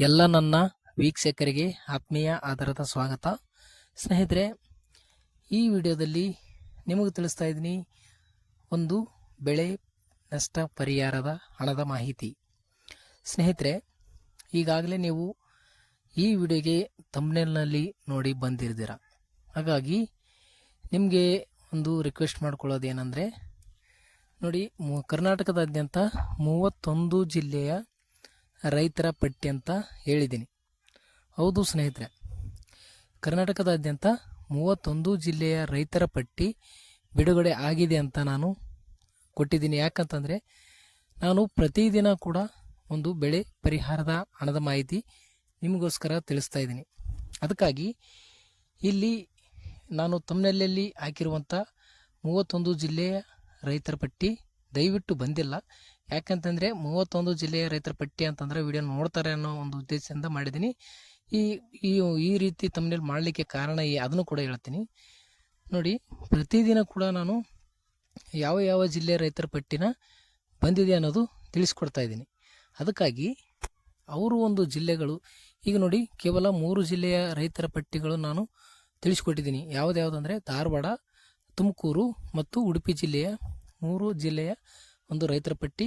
ಎಲ್ಲ ನನ್ನ ವೀಕ್ಷಕರಿಗೆ ಆತ್ಮೀಯ ಆಧಾರದ ಸ್ವಾಗತ. ಸ್ನೇಹಿತರೆ, ಈ ವಿಡಿಯೋದಲ್ಲಿ ನಿಮಗೆ ತಿಳಿಸ್ತಾ ಇದ್ದೀನಿ ಒಂದು ಬೆಳೆ ನಷ್ಟ ಪರಿಹಾರದ ಹಣದ ಮಾಹಿತಿ. ಸ್ನೇಹಿತರೆ, ಈಗಾಗಲೇ ನೀವು ಈ ವಿಡಿಯೋಗೆ ತಮ್ನೆಲ್ನಲ್ಲಿ ನೋಡಿ ಬಂದಿರ್ದಿರ ಹಾಗಾಗಿ ನಿಮಗೆ ಒಂದು ರಿಕ್ವೆಸ್ಟ್ ಮಾಡ್ಕೊಳ್ಳೋದು ನೋಡಿ, ಮು- ಕರ್ನಾಟಕದಾದ್ಯಂತ ಮೂವತ್ತೊಂದು ಜಿಲ್ಲೆಯ ರೈತರ ಪಟ್ಟಿ ಅಂತ ಹೇಳಿದ್ದೀನಿ. ಹೌದು ಸ್ನೇಹಿತರೆ, ಕರ್ನಾಟಕದಾದ್ಯಂತ ಮೂವತ್ತೊಂದು ಜಿಲ್ಲೆಯ ರೈತರ ಪಟ್ಟಿ ಬಿಡುಗಡೆ ಆಗಿದೆ ಅಂತ ನಾನು ಕೊಟ್ಟಿದ್ದೀನಿ. ಯಾಕಂತಂದರೆ ನಾನು ಪ್ರತಿದಿನ ಕೂಡ ಒಂದು ಬೆಳೆ ಪರಿಹಾರದ ಹಣದ ಮಾಹಿತಿ ನಿಮಗೋಸ್ಕರ ತಿಳಿಸ್ತಾ ಇದ್ದೀನಿ. ಅದಕ್ಕಾಗಿ ಇಲ್ಲಿ ನಾನು ತಮ್ಮನೆಲ್ಲಲ್ಲಿ ಹಾಕಿರುವಂಥ ಮೂವತ್ತೊಂದು ಜಿಲ್ಲೆಯ ರೈತರ ಪಟ್ಟಿ ದಯವಿಟ್ಟು ಬಂದಿಲ್ಲ. ಯಾಕಂತಂದರೆ ಮೂವತ್ತೊಂದು ಜಿಲ್ಲೆಯ ರೈತರ ಪಟ್ಟಿ ಅಂತಂದರೆ ವಿಡಿಯೋ ನೋಡ್ತಾರೆ ಅನ್ನೋ ಒಂದು ಉದ್ದೇಶದಿಂದ ಮಾಡಿದ್ದೀನಿ. ಈ ಈ ಈ ರೀತಿ ತಮ್ಮನೇಲಿ ಮಾಡಲಿಕ್ಕೆ ಕಾರಣ ಈ, ಅದನ್ನು ಕೂಡ ಹೇಳ್ತೀನಿ. ನೋಡಿ, ಪ್ರತಿದಿನ ಕೂಡ ನಾನು ಯಾವ ಯಾವ ಜಿಲ್ಲೆಯ ರೈತರ ಪಟ್ಟಿನ ಬಂದಿದೆ ಅನ್ನೋದು ತಿಳಿಸ್ಕೊಡ್ತಾ ಇದ್ದೀನಿ. ಅದಕ್ಕಾಗಿ ಅವರು ಒಂದು ಜಿಲ್ಲೆಗಳು, ಈಗ ನೋಡಿ ಕೇವಲ ಮೂರು ಜಿಲ್ಲೆಯ ರೈತರ ಪಟ್ಟಿಗಳು ನಾನು ತಿಳಿಸ್ಕೊಟ್ಟಿದ್ದೀನಿ. ಯಾವುದ್ಯಾವುದಂದರೆ ಧಾರವಾಡ, ತುಮಕೂರು ಮತ್ತು ಉಡುಪಿ ಜಿಲ್ಲೆಯ ಮೂರು ಜಿಲ್ಲೆಯ ಒಂದು ರೈತರ ಪಟ್ಟಿ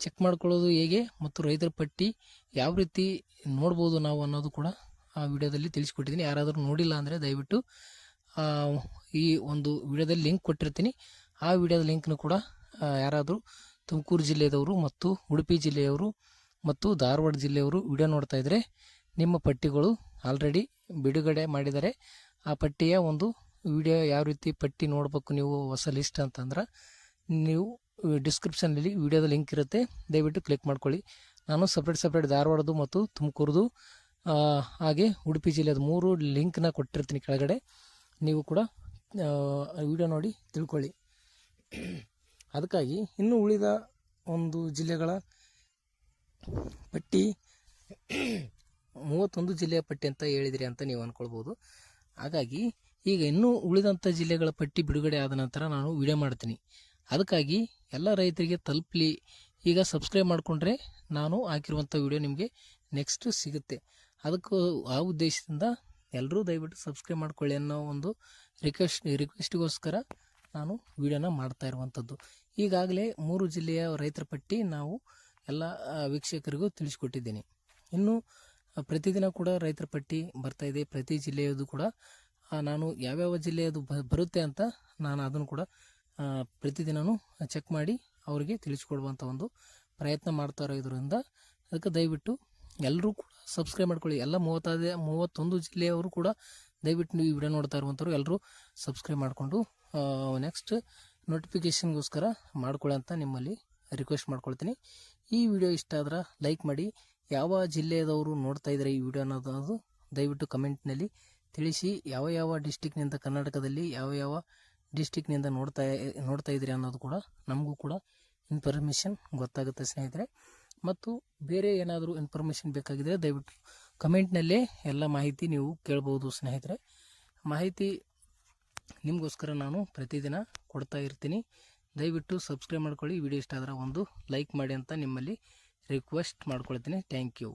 ಚೆಕ್ ಮಾಡ್ಕೊಳ್ಳೋದು ಹೇಗೆ ಮತ್ತು ರೈತರ ಪಟ್ಟಿ ಯಾವ ರೀತಿ ನೋಡ್ಬೋದು ನಾವು ಅನ್ನೋದು ಕೂಡ ಆ ವಿಡಿಯೋದಲ್ಲಿ ತಿಳಿಸ್ಕೊಟ್ಟಿದ್ದೀನಿ. ಯಾರಾದರೂ ನೋಡಿಲ್ಲ ಅಂದರೆ ದಯವಿಟ್ಟು ಈ ಒಂದು ವಿಡಿಯೋದಲ್ಲಿ ಲಿಂಕ್ ಕೊಟ್ಟಿರ್ತೀನಿ. ಆ ವಿಡಿಯೋದ ಲಿಂಕ್ನ ಕೂಡ ಯಾರಾದರೂ ತುಮಕೂರು ಜಿಲ್ಲೆಯವರು ಮತ್ತು ಉಡುಪಿ ಜಿಲ್ಲೆಯವರು ಮತ್ತು ಧಾರವಾಡ ಜಿಲ್ಲೆಯವರು ವಿಡಿಯೋ ನೋಡ್ತಾ ಇದ್ದರೆ ನಿಮ್ಮ ಪಟ್ಟಿಗಳು ಆಲ್ರೆಡಿ ಬಿಡುಗಡೆ ಮಾಡಿದ್ದಾರೆ ಆ ಪಟ್ಟಿಯ ಒಂದು ವಿಡಿಯೋ ಯಾವ ರೀತಿ ಪಟ್ಟಿ ನೋಡಬೇಕು ನೀವು ಹೊಸ ಲಿಸ್ಟ್ ಅಂತಂದ್ರೆ ನೀವು ಡಿಸ್ಕ್ರಿಪ್ಷನಲ್ಲಿ ವಿಡಿಯೋದ ಲಿಂಕ್ ಇರುತ್ತೆ, ದಯವಿಟ್ಟು ಕ್ಲಿಕ್ ಮಾಡ್ಕೊಳ್ಳಿ. ನಾನು ಸಪ್ರೇಟ್ ಸಪ್ರೇಟ್ ಧಾರವಾಡದು ಮತ್ತು ತುಮಕೂರ್ದು ಹಾಗೆ ಉಡುಪಿ ಜಿಲ್ಲೆಯದು ಮೂರು ಲಿಂಕ್ನ ಕೊಟ್ಟಿರ್ತೀನಿ ಕೆಳಗಡೆ. ನೀವು ಕೂಡ ವಿಡಿಯೋ ನೋಡಿ ತಿಳ್ಕೊಳ್ಳಿ. ಅದಕ್ಕಾಗಿ ಇನ್ನು ಉಳಿದ ಒಂದು ಜಿಲ್ಲೆಗಳ ಪಟ್ಟಿ, ಮೂವತ್ತೊಂದು ಜಿಲ್ಲೆಯ ಪಟ್ಟಿ ಅಂತ ಹೇಳಿದಿರಿ ಅಂತ ನೀವು ಅಂದ್ಕೊಳ್ಬೋದು ಹಾಗಾಗಿ ಈಗ ಇನ್ನೂ ಉಳಿದಂಥ ಜಿಲ್ಲೆಗಳ ಪಟ್ಟಿ ಬಿಡುಗಡೆ ಆದ ನಂತರ ನಾನು ವಿಡಿಯೋ ಮಾಡ್ತೀನಿ. ಅದಕ್ಕಾಗಿ ಎಲ್ಲ ರೈತರಿಗೆ ತಲುಪಲಿ. ಈಗ ಸಬ್ಸ್ಕ್ರೈಬ್ ಮಾಡಿಕೊಂಡ್ರೆ ನಾನು ಹಾಕಿರುವಂಥ ವಿಡಿಯೋ ನಿಮಗೆ ನೆಕ್ಸ್ಟ್ ಸಿಗುತ್ತೆ. ಅದಕ್ಕೂ ಆ ಉದ್ದೇಶದಿಂದ ಎಲ್ಲರೂ ದಯವಿಟ್ಟು ಸಬ್ಸ್ಕ್ರೈಬ್ ಮಾಡ್ಕೊಳ್ಳಿ ಅನ್ನೋ ಒಂದು ರಿಕ್ವೆಸ್ಟ್ ರಿಕ್ವೆಸ್ಟ್ಗೋಸ್ಕರ ನಾನು ವಿಡಿಯೋನ ಮಾಡ್ತಾ ಇರುವಂಥದ್ದು ಈಗಾಗಲೇ ಮೂರು ಜಿಲ್ಲೆಯ ರೈತರ ಪಟ್ಟಿ ನಾವು ಎಲ್ಲ ವೀಕ್ಷಕರಿಗೂ ತಿಳಿಸ್ಕೊಟ್ಟಿದ್ದೀನಿ. ಇನ್ನು ಪ್ರತಿದಿನ ಕೂಡ ರೈತರ ಪಟ್ಟಿ ಬರ್ತಾ ಇದೆ. ಪ್ರತಿ ಜಿಲ್ಲೆಯದು ಕೂಡ ನಾನು ಯಾವ್ಯಾವ ಜಿಲ್ಲೆಯದು ಬರುತ್ತೆ ಅಂತ ನಾನು ಅದನ್ನು ಕೂಡ ಪ್ರತಿದಿನವೂ ಚೆಕ್ ಮಾಡಿ ಅವರಿಗೆ ತಿಳಿಸ್ಕೊಡುವಂಥ ಒಂದು ಪ್ರಯತ್ನ ಮಾಡ್ತಾ ಇರೋದ್ರಿಂದ ಅದಕ್ಕೆ ದಯವಿಟ್ಟು ಎಲ್ಲರೂ ಕೂಡ ಸಬ್ಸ್ಕ್ರೈಬ್ ಮಾಡ್ಕೊಳ್ಳಿ. ಎಲ್ಲ ಮೂವತ್ತಾದ, ಮೂವತ್ತೊಂದು ಜಿಲ್ಲೆಯವರು ಕೂಡ ದಯವಿಟ್ಟು ನೀವು ಈ ವಿಡಿಯೋ ನೋಡ್ತಾ ಇರುವಂಥವ್ರು ಎಲ್ಲರೂ ಸಬ್ಸ್ಕ್ರೈಬ್ ಮಾಡಿಕೊಂಡು ನೆಕ್ಸ್ಟ್ ನೋಟಿಫಿಕೇಷನ್ಗೋಸ್ಕರ ಮಾಡ್ಕೊಳ್ಳಿ ಅಂತ ನಿಮ್ಮಲ್ಲಿ ರಿಕ್ವೆಸ್ಟ್ ಮಾಡ್ಕೊಳ್ತೀನಿ. ಈ ವಿಡಿಯೋ ಇಷ್ಟ ಆದ್ರೆ ಲೈಕ್ ಮಾಡಿ. ಯಾವ ಜಿಲ್ಲೆಯದವರು ನೋಡ್ತಾ ಇದ್ದಾರೆ ಈ ವಿಡಿಯೋ ಅನ್ನೋದು ದಯವಿಟ್ಟು ಕಮೆಂಟ್ನಲ್ಲಿ ತಿಳಿಸಿ. ಯಾವ ಯಾವ ಡಿಸ್ಟಿಕ್ನಿಂದ ಕರ್ನಾಟಕದಲ್ಲಿ ಯಾವ ಯಾವ ಡಿಸ್ಟಿಕ್ನಿಂದ ನೋಡ್ತಾ ನೋಡ್ತಾ ಇದ್ದೀರಿ ಅನ್ನೋದು ಕೂಡ ನಮಗೂ ಕೂಡ ಇನ್ಫಾರ್ಮೇಷನ್ ಗೊತ್ತಾಗುತ್ತೆ ಸ್ನೇಹಿತರೆ. ಮತ್ತು ಬೇರೆ ಏನಾದರೂ ಇನ್ಫಾರ್ಮೇಷನ್ ಬೇಕಾಗಿದ್ದರೆ ದಯವಿಟ್ಟು ಕಮೆಂಟ್ನಲ್ಲೇ ಎಲ್ಲ ಮಾಹಿತಿ ನೀವು ಕೇಳ್ಬೋದು ಸ್ನೇಹಿತರೆ. ಮಾಹಿತಿ ನಿಮಗೋಸ್ಕರ ನಾನು ಪ್ರತಿದಿನ ಕೊಡ್ತಾ ಇರ್ತೀನಿ. ದಯವಿಟ್ಟು ಸಬ್ಸ್ಕ್ರೈಬ್ ಮಾಡ್ಕೊಳ್ಳಿ. ವಿಡಿಯೋ ಇಷ್ಟ ಆದರೆ ಒಂದು ಲೈಕ್ ಮಾಡಿ ಅಂತ ನಿಮ್ಮಲ್ಲಿ ರಿಕ್ವೆಸ್ಟ್ ಮಾಡ್ಕೊಳ್ತೀನಿ. Thank you